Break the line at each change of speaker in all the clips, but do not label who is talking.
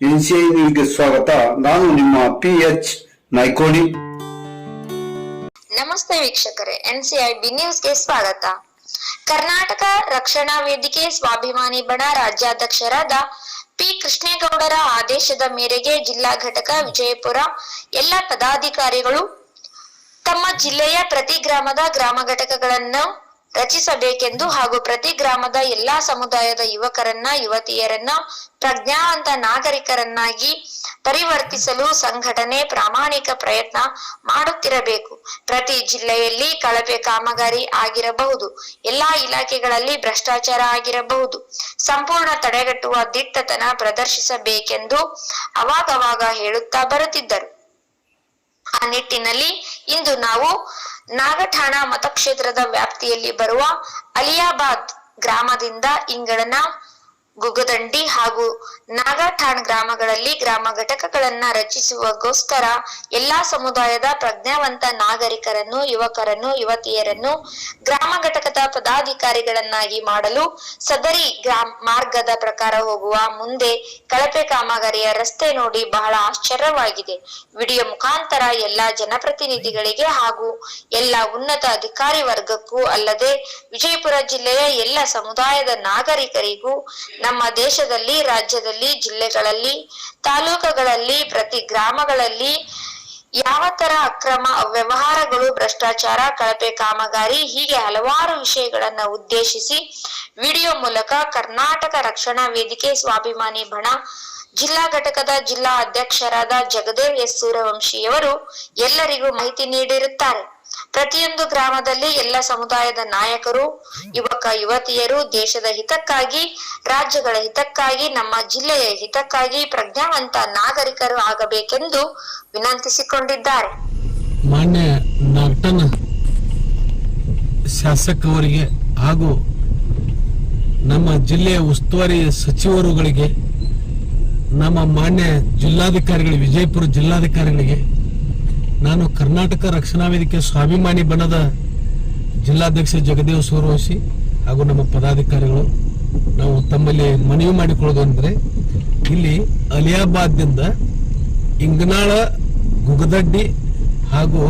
ನ್ಯೂಸ್ಗೆ ಸ್ವಾಗತ. ನಾನು ನಿಮ್ಮ ಪಿ ಎಚ್ ನೈಕೋಡಿ
ನಮಸ್ತೆ ವೀಕ್ಷಕರೇ, ಎನ್ಸಿಐಬಿ ನ್ಯೂಸ್ಗೆ ಸ್ವಾಗತ. ಕರ್ನಾಟಕ ರಕ್ಷಣಾ ವೇದಿಕೆ ಸ್ವಾಭಿಮಾನಿ ಬಣ ರಾಜ್ಯಾಧ್ಯಕ್ಷರಾದ ಪಿ ಕೃಷ್ಣೇಗೌಡರ ಆದೇಶದ ಮೇರೆಗೆ ಜಿಲ್ಲಾ ಘಟಕ ವಿಜಯಪುರ ಎಲ್ಲ ಪದಾಧಿಕಾರಿಗಳು ತಮ್ಮ ಜಿಲ್ಲೆಯ ಪ್ರತಿ ಗ್ರಾಮದ ಗ್ರಾಮ ಘಟಕಗಳನ್ನು ರಚಿಸಬೇಕೆಂದು ಹಾಗೂ ಪ್ರತಿ ಗ್ರಾಮದ ಎಲ್ಲಾ ಸಮುದಾಯದ ಯುವಕರನ್ನ, ಯುವತಿಯರನ್ನ, ಪ್ರಜ್ಞಾವಂತ ನಾಗರಿಕರನ್ನಾಗಿ ಪರಿವರ್ತಿಸಲು ಸಂಘಟನೆ ಪ್ರಾಮಾಣಿಕ ಪ್ರಯತ್ನ ಮಾಡುತ್ತಿರಬೇಕು. ಪ್ರತಿ ಜಿಲ್ಲೆಯಲ್ಲಿ ಕಳಪೆ ಕಾಮಗಾರಿ ಆಗಿರಬಹುದು. ಎಲ್ಲಾ ಇಲಾಖೆಗಳಲ್ಲಿ ಭ್ರಷ್ಟಾಚಾರ ಆಗಿರಬಹುದು. ಸಂಪೂರ್ಣ ತಡೆಗಟ್ಟುವ ದಿಟ್ಟತನ ಪ್ರದರ್ಶಿಸಬೇಕೆಂದು ಅವಾಗವಾಗ ಹೇಳುತ್ತಾ ಬರುತ್ತಿದ್ದರು. ಆ ನಿಟ್ಟಿನಲ್ಲಿ ಇಂದು ನಾವು ನಾಗಠಾಣ ಮತಕ್ಷೇತ್ರದ ವ್ಯಾಪ್ತಿಯಲ್ಲಿ ಬರುವ ಅಲಿಯಾಬಾದ್ ಗ್ರಾಮದಿಂದ ಇಂಗಳನ ಗುಗದಂಡಿ ಹಾಗೂ ನಾಗಠಾಣ್ ಗ್ರಾಮಗಳಲ್ಲಿ ಗ್ರಾಮ ಘಟಕಗಳನ್ನ ರಚಿಸುವಗೋಸ್ಕರ ಎಲ್ಲಾ ಸಮುದಾಯದ ಪ್ರಜ್ಞಾವಂತ ನಾಗರಿಕರನ್ನು, ಯುವಕರನ್ನು, ಯುವತಿಯರನ್ನು ಗ್ರಾಮ ಘಟಕದ ಪದಾಧಿಕಾರಿಗಳನ್ನಾಗಿ ಮಾಡಲು ಸದರಿ ಗ್ರಾಮ ಮಾರ್ಗದ ಪ್ರಕಾರ ಹೋಗುವ ಮುಂದೆ ಕಳಪೆ ಕಾಮಗಾರಿಯ ರಸ್ತೆ ನೋಡಿ ಬಹಳ ಆಶ್ಚರ್ಯವಾಗಿದೆ. ವಿಡಿಯೋ ಮುಖಾಂತರ ಎಲ್ಲಾ ಜನಪ್ರತಿನಿಧಿಗಳಿಗೆ ಹಾಗೂ ಎಲ್ಲ ಉನ್ನತ ಅಧಿಕಾರಿ ವರ್ಗಕ್ಕೂ ಅಲ್ಲದೆ ವಿಜಯಪುರ ಜಿಲ್ಲೆಯ ಎಲ್ಲ ಸಮುದಾಯದ ನಾಗರಿಕರಿಗೂ ನಮ್ಮ ದೇಶದಲ್ಲಿ, ರಾಜ್ಯದಲ್ಲಿ, ಜಿಲ್ಲೆಗಳಲ್ಲಿ, ತಾಲೂಕುಗಳಲ್ಲಿ, ಪ್ರತಿ ಗ್ರಾಮಗಳಲ್ಲಿ ಯಾವ ತರ ಅಕ್ರಮ ವ್ಯವಹಾರಗಳು, ಭ್ರಷ್ಟಾಚಾರ, ಕಳಪೆ ಕಾಮಗಾರಿ ಹೀಗೆ ಹಲವಾರು ವಿಷಯಗಳನ್ನ ಉದ್ದೇಶಿಸಿ ವಿಡಿಯೋ ಮೂಲಕ ಕರ್ನಾಟಕ ರಕ್ಷಣಾ ವೇದಿಕೆ ಸ್ವಾಭಿಮಾನಿ ಬಣ ಜಿಲ್ಲಾ ಘಟಕದ ಜಿಲ್ಲಾ ಅಧ್ಯಕ್ಷರಾದ ಜಗದೇವ್ ಎಸ್ ಸೂರ್ಯವಂಶಿಯವರು ಎಲ್ಲರಿಗೂ ಮಾಹಿತಿ ನೀಡಿರುತ್ತಾರೆ. ಪ್ರತಿಯೊಂದು ಗ್ರಾಮದಲ್ಲಿ ಎಲ್ಲ ಸಮುದಾಯದ ನಾಯಕರು, ಯುವಕ, ಯುವತಿಯರು ದೇಶದ ಹಿತಕ್ಕಾಗಿ, ರಾಜ್ಯಗಳ ಹಿತಕ್ಕಾಗಿ, ನಮ್ಮ ಜಿಲ್ಲೆಯ ಹಿತಕ್ಕಾಗಿ ಪ್ರಜ್ಞಾವಂತ ನಾಗರಿಕರು ಆಗಬೇಕೆಂದು ವಿನಂತಿಸಿಕೊಂಡಿದ್ದಾರೆ.
ಮಾನ್ಯ ನಾಗಟನ ಶಾಸಕವರಿಗೆ ಹಾಗೂ ನಮ್ಮ ಜಿಲ್ಲೆಯ ಉಸ್ತುವಾರಿ ಸಚಿವರುಗಳಿಗೆ, ನಮ್ಮ ಮಾನ್ಯ ಜಿಲ್ಲಾಧಿಕಾರಿಗಳಿಗೆ ವಿಜಯಪುರ ಜಿಲ್ಲಾಧಿಕಾರಿಗಳಿಗೆ ನಾನು ಕರ್ನಾಟಕ ರಕ್ಷಣಾ ವೇದಿಕೆ ಸ್ವಾಭಿಮಾನಿ ಬಣದ ಜಿಲ್ಲಾಧ್ಯಕ್ಷ ಜಗದೇವ್ ಸೂರ್ಯವಂಶಿ ಹಾಗೂ ನಮ್ಮ ಪದಾಧಿಕಾರಿಗಳು, ನಾವು ತಮ್ಮಲ್ಲಿ ಮನವಿ ಮಾಡಿಕೊಳ್ಳೋದು ಅಂದರೆ, ಇಲ್ಲಿ ಅಲಿಯಾಬಾದ್ದಿಂದ ಇಂಗನಾಳ, ಗುಗದಡ್ಡಿ ಹಾಗೂ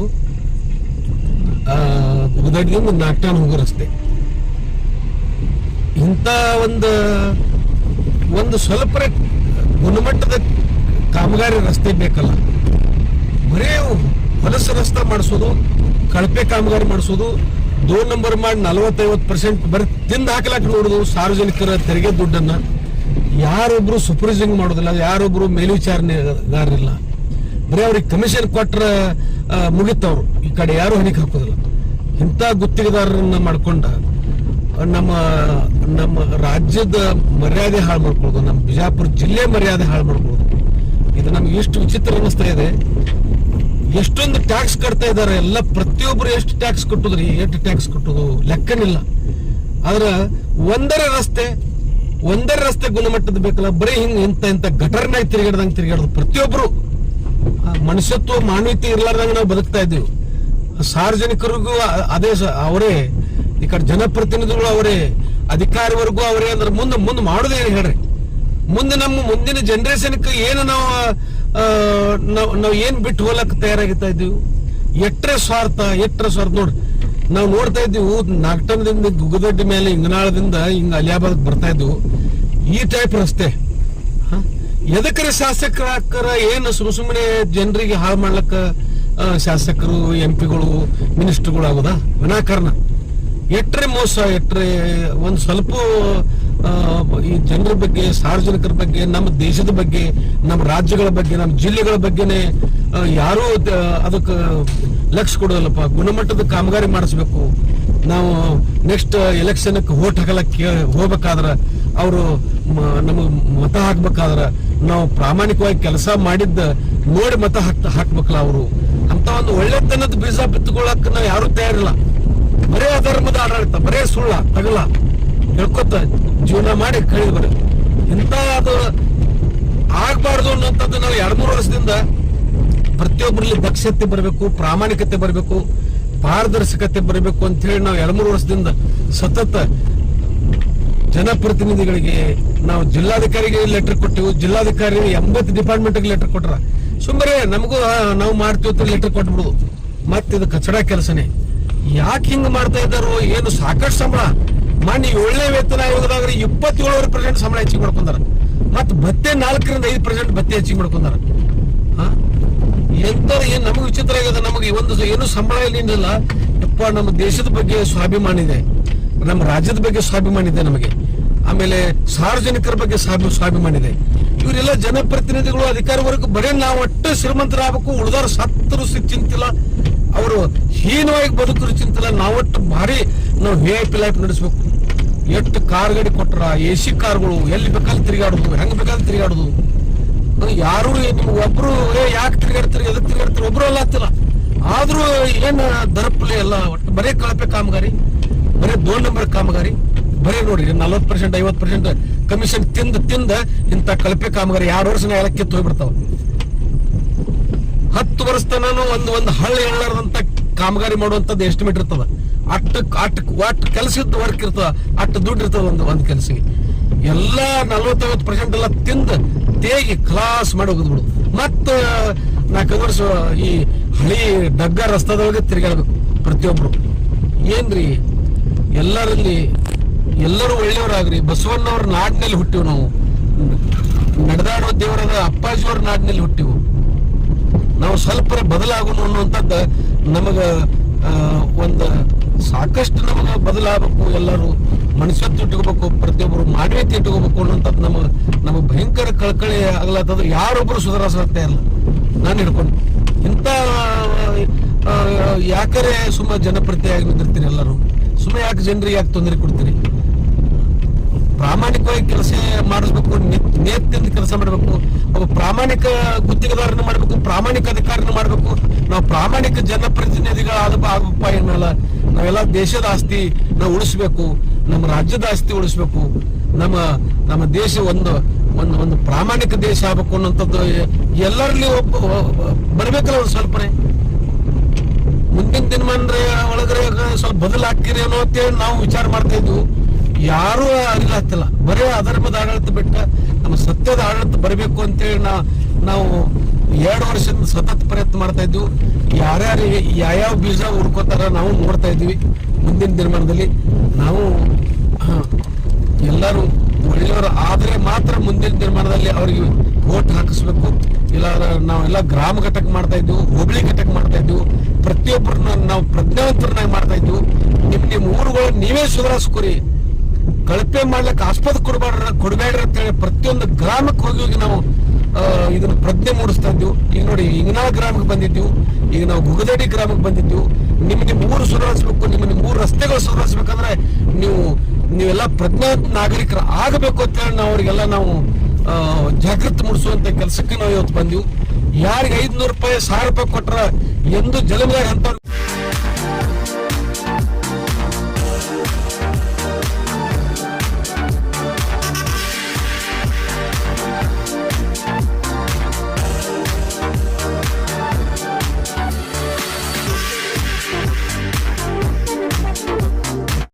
ಗುಗದಡ್ಡಿಯಿಂದ ನಾಟ್ಯಾನ್ ಹೋಗೋ ರಸ್ತೆ. ಇಂಥ ಒಂದು ಒಂದು ಸ್ವಲ್ಪ ಗುಣಮಟ್ಟದ ಕಾಮಗಾರಿ ರಸ್ತೆ ಬೇಕಲ್ಲ. ಬರೇ ಹೊಲಸು ರಸ್ತೆ ಮಾಡಿಸೋದು, ಕಳಪೆ ಕಾಮಗಾರಿ ಮಾಡಿಸೋದು ದೋ ನಂಬರ್ ಮಾಡಿ ನಲವತ್ತೈವತ್ತು ಪರ್ಸೆಂಟ್ ಬರೀ ತಿಂದು ಹಾಕ್ಲಾಕ್ ನೋಡುದು ಸಾರ್ವಜನಿಕರ ತೆರಿಗೆ ದುಡ್ಡನ್ನ. ಯಾರೊಬ್ರು ಸೂಪರ್ವಿಸಿಂಗ್ ಮಾಡೋದಿಲ್ಲ, ಯಾರೊಬ್ರು ಮೇಲ್ವಿಚಾರಣೆಗಾರರಿಲ್ಲ. ಬರೀ ಅವ್ರಿಗೆ ಕಮಿಷನ್ ಕೊಟ್ರ ಮುಗಿತವ್ರು ಈ ಕಡೆ ಯಾರು ಹಣಿಕ್ ಹಾಕೋದಿಲ್ಲ. ಇಂಥ ಗುತ್ತಿಗೆದಾರರನ್ನ ಮಾಡ್ಕೊಂಡ ನಮ್ಮ ನಮ್ಮ ರಾಜ್ಯದ ಮರ್ಯಾದೆ ಹಾಳು ಮಾಡ್ಕೊಳ್ಳೋದು, ನಮ್ಮ ಬಿಜಾಪುರ ಜಿಲ್ಲೆ ಮರ್ಯಾದೆ ಹಾಳು ಮಾಡ್ಕೊಳ್ಳೋದು. ಇದು ನಮ್ಗೆ ಎಷ್ಟು ವಿಚಿತ್ರ ಅನ್ನಿಸ್ತಾ ಇದೆ. ಎಷ್ಟೊಂದು ಟ್ಯಾಕ್ಸ್ ಕಟ್ತಾ ಇದ್ದಾರೆ ಎಲ್ಲ ಪ್ರತಿಯೊಬ್ಬರು ಎಷ್ಟು ಟ್ಯಾಕ್ಸ್ ಕಟ್ಟುದ್ರಿ ಎಷ್ಟು ಟ್ಯಾಕ್ಸ್ ಕಟ್ಟುದು ಲೆಕ್ಕನಿಲ್ಲ. ಆದ್ರೆ ಒಂದರ ರಸ್ತೆ ಒಂದರ ರಸ್ತೆ ಗುಣಮಟ್ಟದ ಬೇಕಲ್ಲ ಬರೀ ಹಿಂಗ್ ಇಂತ ಇಂತ ಗಟರ್ನಾಗ ತಿರುಗಾಡ್ದಂಗ್ ತಿರುಗಾಡ್ದು ಪ್ರತಿಯೊಬ್ರು. ಆ, ಮನುಷ್ಯತ್ವ ಮಾನವೀಯತೆ ಇರ್ಲಾರ್ದಂಗ ನಾವು ಬದುಕ್ತಾ ಇದ್ದೀವಿ. ಸಾರ್ವಜನಿಕರಿಗೂ ಅದೇ ಅವರೇ ಈ ಕಡೆ ಜನಪ್ರತಿನಿಧಿಗಳು ಅವರೇ ಅಧಿಕಾರಿವರೆಗೂ ಅವರೇ ಅಂದ್ರೆ ಮುಂದೆ ಮುಂದೆ ಮಾಡೋದೇನು ಹೇಳ್ರಿ. ಮುಂದೆ ನಮ್ಮ ಮುಂದಿನ ಜನರೇಷನ್ಗೆ ಏನು ನಾವು ನಾವ್, ನಾವು ಏನ್ ಬಿಟ್ಟು ಹೋಲಕ್ ತಯಾರಾಗಿತ್ತಾ ಇದ್ದೀವಿ? ಎಟ್ರೆ ಸ್ವಾರ್ಥ ಎಟ್ರೆ ಸ್ವಾರ್ಥ. ನೋಡ್ರಿ ನಾವು ನೋಡ್ತಾ ಇದ್ದೀವಿ ನಾಗಟನದಿಂದ ಗುಗದಡ್ಡಿ ಮೇಲೆ ಇಂಗನಾಳದಿಂದ ಹಿಂಗ ಅಲಿಯಾಬಾದ್ ಬರ್ತಾ ಇದ್ವು. ಈ ಟೈಪ್ ರಸ್ತೆ. ಎದಕ್ಕರೆ ಶಾಸಕರ ಏನು ಸುಮ್ ಸುಮ್ಮನೆ ಜನರಿಗೆ ಹಾಳು ಮಾಡ್ಲಕ್ಕ ಶಾಸಕರು, ಎಂ ಪಿಗಳು ಮಿನಿಸ್ಟರ್ಗಳು ಆಗೋದಾ ವಿನಾಕಾರಣ. ಎಟ್ರೆ ಮೋಸ, ಎಟ್ರೆ ಒಂದು ಸ್ವಲ್ಪ ಈ ಜನರ ಬಗ್ಗೆ, ಸಾರ್ವಜನಿಕರ ಬಗ್ಗೆ, ನಮ್ಮ ದೇಶದ ಬಗ್ಗೆ, ನಮ್ಮ ರಾಜ್ಯಗಳ ಬಗ್ಗೆ, ನಮ್ಮ ಜಿಲ್ಲೆಗಳ ಬಗ್ಗೆನೆ ಯಾರು ಅದಕ್ಕೆ ಲಕ್ಷ ಕೊಡೋಲ್ಲಪ್ಪ ಗುಣಮಟ್ಟದ ಕಾಮಗಾರಿ ಮಾಡಿಸ್ಬೇಕು. ನಾವು ನೆಕ್ಸ್ಟ್ ಎಲೆಕ್ಷನ್ ವೋಟ್ ಹಾಕಲಕ್ಕೆ ಹೋಗ್ಬೇಕಾದ್ರ ಅವರು ನಮಗೆ ಮತ ಹಾಕ್ಬೇಕಾದ್ರ ನಾವು ಪ್ರಾಮಾಣಿಕವಾಗಿ ಕೆಲಸ ಮಾಡಿದ್ದ ನೋಡಿ ಮತ ಹಾಕ್ ಹಾಕ್ಬೇಕಲ್ಲ ಅವರು. ಅಂತ ಒಂದು ಒಳ್ಳೆತನದ ಬೀಜ ಬಿತ್ತುಕೊಳ್ಳಕ್ ನಾವು ಯಾರು ತಯಾರಿಲ್ಲ. ಬರೇ ಅಧರ್ಮದ ಆಡಳಿತ, ಬರೇ ಸುಳ್ಳ, ತಗಲ. ಹೇಳ್ಕೊತ ಜೀವನ ಮಾಡಿ ಕಳಿ ಬರ ಇಂಥ ಅದು ಆಗ್ಬಾರ್ದು ಅನ್ನೋಂಥದ್ದು ನಾವು ಎರಡ್ ಮೂರು ವರ್ಷದಿಂದ ಪ್ರತಿಯೊಬ್ಬರಲ್ಲಿ ದಕ್ಷತೆ ಬರಬೇಕು, ಪ್ರಾಮಾಣಿಕತೆ ಬರಬೇಕು, ಪಾರದರ್ಶಕತೆ ಬರಬೇಕು ಅಂತ ಹೇಳಿ ನಾವು ಎರಡ್ ಮೂರು ವರ್ಷದಿಂದ ಸತತ ಜನಪ್ರತಿನಿಧಿಗಳಿಗೆ ನಾವು ಜಿಲ್ಲಾಧಿಕಾರಿಗೆ ಲೆಟರ್ ಕೊಟ್ಟೆವು. ಜಿಲ್ಲಾಧಿಕಾರಿ ಎಂಬತ್ತು ಡಿಪಾರ್ಟ್ಮೆಂಟ್ಗೆ ಲೆಟರ್ ಕೊಟ್ರ. ಸುಮ್ಮನೆ ನಮಗೂ ನಾವು ಮಾಡ್ತೀವಿ ಅಂತ ಲೆಟರ್ ಕೊಟ್ಬಿಡುದು ಮತ್ತೆ ಇದು ಕಚಡ ಕೆಲಸನೇ. ಯಾಕೆ ಹಿಂಗೆ ಮಾಡ್ತಾ ಇದ್ದಾರೋ, ಏನು ಸಾಕಷ್ಟು ಸಂಬಳ. ಮೊನ್ನೆ ಒಳ್ಳೆ ವೇತನ ಆಯೋಗದಾಗ ಇಪ್ಪತ್ತೇಳುವರೆ ಪರ್ಸೆಂಟ್ ಸಂಬಳ ಹೆಚ್ಚಿಗೆ ಮಾಡ್ಕೊಂಡಾರ. ಮತ್ತೆ ಭತ್ತೆ ನಾಲ್ಕರಿಂದ ಐದು ಪರ್ಸೆಂಟ್ ಭತ್ತೆ ಹೆಚ್ಚಿಗೆ ಮಾಡ್ಕೊಂಡಾರ. ಎಂತ ಏನ್ ನಮಗೆ ವಿಚಿತ್ರ ಆಗ್ಯದ? ನಮಗೆ ಒಂದು ಏನು ಸಂಬಳ ಏನಿಲ್ಲ ಯಪ್ಪ, ನಮ್ಮ ದೇಶದ ಬಗ್ಗೆ ಸ್ವಾಭಿಮಾನ ಇದೆ. ನಮ್ಮ ರಾಜ್ಯದ ಬಗ್ಗೆ ಸ್ವಾಭಿಮಾನ ಇದೆ ನಮಗೆ. ಆಮೇಲೆ ಸಾರ್ವಜನಿಕರ ಬಗ್ಗೆ ಸ್ವಾಭಿ ಸ್ವಾಭಿಮಾನ ಇದೆ. ಇವರೆಲ್ಲ ಜನಪ್ರತಿನಿಧಿಗಳು ಅಧಿಕಾರ ವರ್ಗ ಬರೀ ನಾವು ಒಟ್ಟು ಶ್ರೀಮಂತರಾಗಬೇಕು, ಉಳಿದವ್ರು ಸತ್ತರು ಚಿಂತಿಲ್ಲ. ಅವರು ಹೀನವಾಗಿ ಬದುಕರು ಚಿಂತಿಲ್ಲ. ನಾವೊಟ್ಟು ಭಾರಿ, ನಾವು ವಿ ಐ ಪಿ ಲೈಫ್ ನಡೆಸ್ಬೇಕು. ಎಷ್ಟು ಕಾರ್ ಗಾಡಿ ಕೊಟ್ರ ಎ ಸಿ ಕಾರ್ಗಳು ಎಲ್ಲಿ ಬೇಕಾದ್ರೆ ತಿರುಗಾಡುದು, ಹೆಂಗ್ ಬೇಕಾದ್ರೆ ತಿರುಗಾಡುದು. ಯಾರು ಒಬ್ರು, ಏ, ಯಾಕೆ ತಿರುಗಾಡ್ತಾರೆ, ಎದಕ್ ತಿರುಗಾಡ್ತಾರೆ, ಒಬ್ರು ಅಲ್ಲ ಹತ್ತಿಲ್ಲ ಆದ್ರೂ ಏನ್ ದರಪಲಿ ಎಲ್ಲ, ಒಟ್ಟು ಬರೇ ಕಳಪೆ ಕಾಮಗಾರಿ, ಬರೇ ದೋ ನಂಬರ್ ಕಾಮಗಾರಿ, ಬರೇ ನೋಡ್ರಿ ನಲ್ವತ್ ಪರ್ಸೆಂಟ್ ಐವತ್ ಪರ್ಸೆಂಟ್ ಕಮಿಷನ್ ತಿಂದ ತಿಂದ ಇಂತ ಕಳಪೆ ಕಾಮಗಾರಿ ಎರಡು ವರ್ಷ ಎಲ್ಲ ಕಿತ್ತು ಹೋಗ್ಬಿಡ್ತಾವ. ಹತ್ತು ವರ್ಷ ತನ ಒಂದ್ ಒಂದ್ ಹಳ್ಳಿ ಹೇಳಾರ್ದಂತ ಕಾಮಗಾರಿ ಮಾಡುವಂತದ್ದು ಎಸ್ಟಿಮೇಟ್ ಇರ್ತದ. ಅಟ್ಟು ಅಟ್ ಒಟ್ಟು ಕೆಲಸದ ವರ್ಕ್ ಇರ್ತದ ಅಟ್ಟು ದುಡ್ಡು ಇರ್ತದ ಒಂದು ಒಂದು ಕೆಲಸಕ್ಕೆ ಎಲ್ಲ ನಲ್ವತ್ತೈವತ್ತು ಪರ್ಸೆಂಟ್ ಎಲ್ಲ ತಿಂದು ತೇಗಿ ಕ್ಲಾಸ್ ಮಾಡಿ ಹೋಗಿದ್ಬಿಡು ಮತ್ತ ನಾ ವರ್ಷ ಈ ಹಳಿ ಡಗ್ಗ ರಸ್ತಾದೊಳಗೆ ತಿರುಗಾಡ್ಬೇಕು ಪ್ರತಿಯೊಬ್ಬರು ಏನ್ರಿ? ಎಲ್ಲರಲ್ಲಿ ಎಲ್ಲರೂ ಒಳ್ಳೆಯವರಾಗ್ರಿ. ಬಸವಣ್ಣವ್ರ ನಾಡಿನಲ್ಲಿ ಹುಟ್ಟಿವು ನಾವು. ನಡೆದಾಡೋ ದೇವರಾದ ಅಪ್ಪಾಜಿಯವ್ರ ನಾಡಿನಲ್ಲಿ ಹುಟ್ಟಿವು. ನಾವು ಸ್ವಲ್ಪ ಬದಲಾಗೋಣ ಅನ್ನುವಂಥದ್ದು ನಮಗೆ ಒಂದು ಸಾಕಷ್ಟು ನಮಗೆ ಬದಲಾಗಬೇಕು, ಎಲ್ಲರೂ ಮನುಷ್ಯತ್ವ ಇಟ್ಕೋಬೇಕು, ಪ್ರತಿಯೊಬ್ಬರು ಮಾನವೀಯತೆ ಇಟ್ಕೋಬೇಕು ಅನ್ನೋಂಥದ್ದು ನಮ್ಮ ನಮಗೆ ಭಯಂಕರ ಕಳಕಳಿ ಆಗ್ಲತ್ತದ ಯಾರೊಬ್ಬರು ಸುಧಾರಿಸ್ತಾ ಇಲ್ಲ. ನಾನು ಹಿಡ್ಕೊಂಡು ಇಂಥ ಯಾಕರೆ ಸುಮ್ಮ ಜನಪ್ರತಿಯಾಗಿ ನಿಂತಿರ್ತೀರಿ ಎಲ್ಲರೂ? ಸುಮ್ಮನೆ ಯಾಕೆ ಜನರಿಗೆ ಯಾಕೆ ತೊಂದರೆ ಕೊಡ್ತೀರಿ? ಪ್ರಾಮಾಣಿಕವಾಗಿ ಕೆಲಸ ಮಾಡಿಸ್ಬೇಕು ನೇತಿಯಿಂದ ಕೆಲಸ ಮಾಡಬೇಕು, ಒಬ್ಬ ಪ್ರಾಮಾಣಿಕ ಗುತ್ತಿಗೆದಾರನ ಮಾಡಬೇಕು, ಪ್ರಾಮಾಣಿಕ ಅಧಿಕಾರಿನ ಮಾಡಬೇಕು. ನಾವು ಪ್ರಾಮಾಣಿಕ ಜನಪ್ರತಿನಿಧಿಗಳ ಆಗಪ್ಪ ಏನಲ್ಲ ನಾವೆಲ್ಲ ದೇಶದ ಆಸ್ತಿ ನಾವು ಉಳಿಸ್ಬೇಕು, ನಮ್ಮ ರಾಜ್ಯದ ಆಸ್ತಿ ಉಳಿಸ್ಬೇಕು, ನಮ್ಮ ನಮ್ಮ ದೇಶ ಒಂದು ಒಂದು ಒಂದು ಪ್ರಾಮಾಣಿಕ ದೇಶ ಆಗ್ಬೇಕು ಅನ್ನೋಂಥದ್ದು ಎಲ್ಲರಲ್ಲಿ ಒಬ್ಬ ಬರಬೇಕಲ್ಲ ಒಂದು ಸ್ವಲ್ಪನೇ. ಮುಂದಿನ ದಿನಮಾನ ಒಳಗಡೆ ಸ್ವಲ್ಪ ಬದಲಾಗ್ತೀರಿ ಅನ್ನೋ ಅಂತೇಳಿ ನಾವು ವಿಚಾರ ಮಾಡ್ತಾ ಇದ್ವು. ಯಾರೂ ಅರಿಲಾಗ್ತಿಲ್ಲ ಬರೀ ಅಧರ್ಮದ ಆಡಳಿತ ಬಿಟ್ಟ ನಮ್ಮ ಸತ್ಯದ ಆಡಳಿತ ಬರಬೇಕು ಅಂತೇಳಿ ನಾವು ಎರಡು ವರ್ಷದಿಂದ ಸತತ ಪ್ರಯತ್ನ ಮಾಡ್ತಾ ಇದ್ವು. ಯಾರ್ಯಾರು ಯಾವ್ಯಾವ ಬೀಜ ಹುಡ್ಕೋತಾರ ನಾವು ನೋಡ್ತಾ ಇದ್ವಿ ಮುಂದಿನ ದಿನಮಾನದಲ್ಲಿ. ನಾವು ಎಲ್ಲರೂ ಒಳ್ಳೆಯವರು ಆದರೆ ಮಾತ್ರ ಮುಂದಿನ ದಿನಮಾನದಲ್ಲಿ ಅವ್ರಿಗೆ ವೋಟ್ ಹಾಕಿಸ್ಬೇಕು. ಇಲ್ಲ, ನಾವೆಲ್ಲ ಗ್ರಾಮ ಘಟಕ ಮಾಡ್ತಾ ಇದ್ವು, ಹೋಬಳಿ ಘಟಕ ಮಾಡ್ತಾ ಇದ್ವು. ಪ್ರತಿಯೊಬ್ಬರನ್ನ ನಾವು ಪ್ರಜ್ಞಾವಂತರನ್ನಾಗಿ ಮಾಡ್ತಾ ಇದ್ವು. ನಿಮ್ ನಿಮ್ ಊರುಗಳು ನೀವೇ ಸುಧಾರಿಸ್ಕೊರಿ. ಕಳಪೆ ಮಾಡ್ಲಿಕ್ಕೆ ಆಸ್ಪದ ಕೊಡಬೇಡ್ರ ಕೊಡಬೇಡ್ರಿ ಅಂತ ಹೇಳಿ ಪ್ರತಿಯೊಂದು ಗ್ರಾಮಕ್ಕೆ ಹೋಗಿ ಹೋಗಿ ನಾವು ಇದನ್ನ ಪ್ರಜ್ಞೆ ಮೂಡಿಸ್ತಾ ಇದ್ದೀವಿ ಈಗ ನೋಡಿ, ಇಂಗ್ನಾ ಗ್ರಾಮಕ್ಕೆ ಬಂದಿದ್ದೀವಿ ಈಗ ನಾವು ಗುಗದಡಿ ಗ್ರಾಮಕ್ಕೆ ಬಂದಿದ್ದೀವಿ ನಿಮಗೆ ಮೂರು ಸುಧಾರಿಸ್ಬೇಕು ನಿಮ್ಮ ಮೂರು ರಸ್ತೆಗಳು ಸುಧಾರಿಸ್ಬೇಕಂದ್ರೆ ನೀವು, ನೀವೆಲ್ಲ ಪ್ರಜ್ಞಾ ನಾಗರಿಕರ ಆಗಬೇಕು ಅಂತ ಹೇಳಿ ನಾವು ಅವರಿಗೆಲ್ಲ ನಾವು ಜಾಗೃತಿ ಮೂಡಿಸುವಂತ ಕೆಲಸಕ್ಕೆ ನಾವು ಇವತ್ತು ಬಂದಿವು. ಯಾರಿಗೆ ಐದ್ನೂರು ರೂಪಾಯಿ, ಸಾವಿರ ರೂಪಾಯಿ ಕೊಟ್ರ ಎಂದು ಜಲಮದಾಗ ಅಂತ